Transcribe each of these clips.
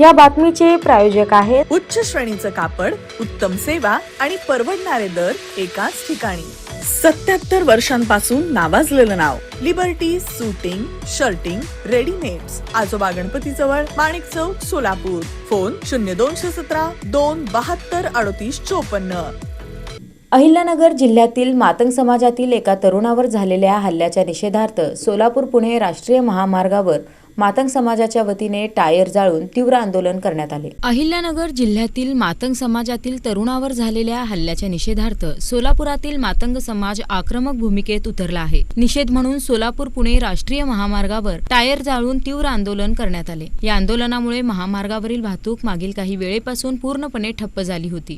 या बातमीचे प्रायोजक आहेत उच्च श्रेणीचं कापड उत्तम सेवा आणि परवडणारे दर एकाच ठिकाणी. सत्याहत्तर वर्षांपासून नावाजलेलं नाव Liberty suiting shirting readymades Ajoba Ganpati जवळ माणिक चौक सोलापूर. फोन शून्य दोनशे सतरा दोन बहात्तर अडतीस चोपन्न. अहिल्यानगर जिल्ह्यातील मातंग समाजातील एका तरुणावर झालेल्या हल्ल्याच्या निषेधार्थ सोलापूर पुणे राष्ट्रीय महामार्गावर मातंग समाजाच्या वतीने टायर जाळून तीव्र आंदोलन करण्यात आले. अहिल्यानगर जिल्ह्यातील मातंग समाजातील तरुणावर झालेल्या हल्ल्याच्या निषेधार्थ सोलापुरातील मातंग समाज आक्रमक भूमिकेत उतरला आहे. निषेध म्हणून सोलापूर पुणे राष्ट्रीय महामार्गावर टायर जाळून तीव्र आंदोलन करण्यात आले. या आंदोलनामुळे महामार्गावरील वाहतूक मागील काही वेळेपासून पूर्णपणे ठप्प झाली होती.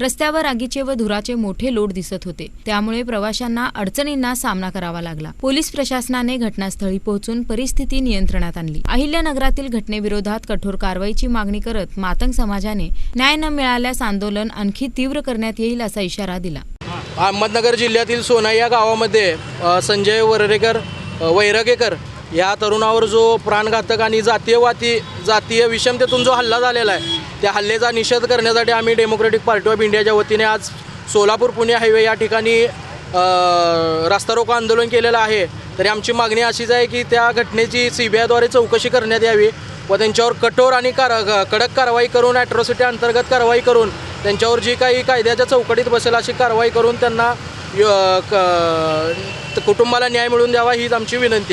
रस्त्यावर आगीचे व धुराचे मोठे लोट दिसत होते. त्यामुळे प्रवाशांना अडचणींना सामना करावा लागला. पोलीस प्रशासनाने घटनास्थळी पोहोचून परिस्थिती नियंत्रणात आणली. अहिल्यानगरातील घटनेविरोधात कठोर कारवाईची मागणी करत मातंग समाजाने न्याय न मिळाल्यास आंदोलन आणखी तीव्र करण्यात येईल असा इशारा दिला. अहमदनगर जिल्ह्यातील सोना या गावामध्ये संजय वररेकर वैरागेकर वैरगेकर या तरुणावर जो प्राणघातक आणि जातीयवादी जातीय विषमतेतून जो हल्ला झालेला आहे त्या हल्ल्याचा निषेध करण्यासाठी आम्ही डेमोक्रेटिक पार्टी ऑफ इंडियाच्या वतीने आज सोलापूर पुणे हायवे या ठिकाणी रास्ता रोको आंदोलन केलेलं आहे. तरी आमची मागणी अशीच आहे की त्या घटनेची सी बी आयद्वारे चौकशी करण्यात यावी व त्यांच्यावर कठोर आणि कार कडक कारवाई करून ॲट्रॉसिटी अंतर्गत कारवाई करून त्यांच्यावर जी काही कायद्याच्या चौकटीत बसेल अशी कारवाई करून त्यांना य- क- कुटुंबाला न्याय मिळवून द्यावा हीच आमची विनंती आहे.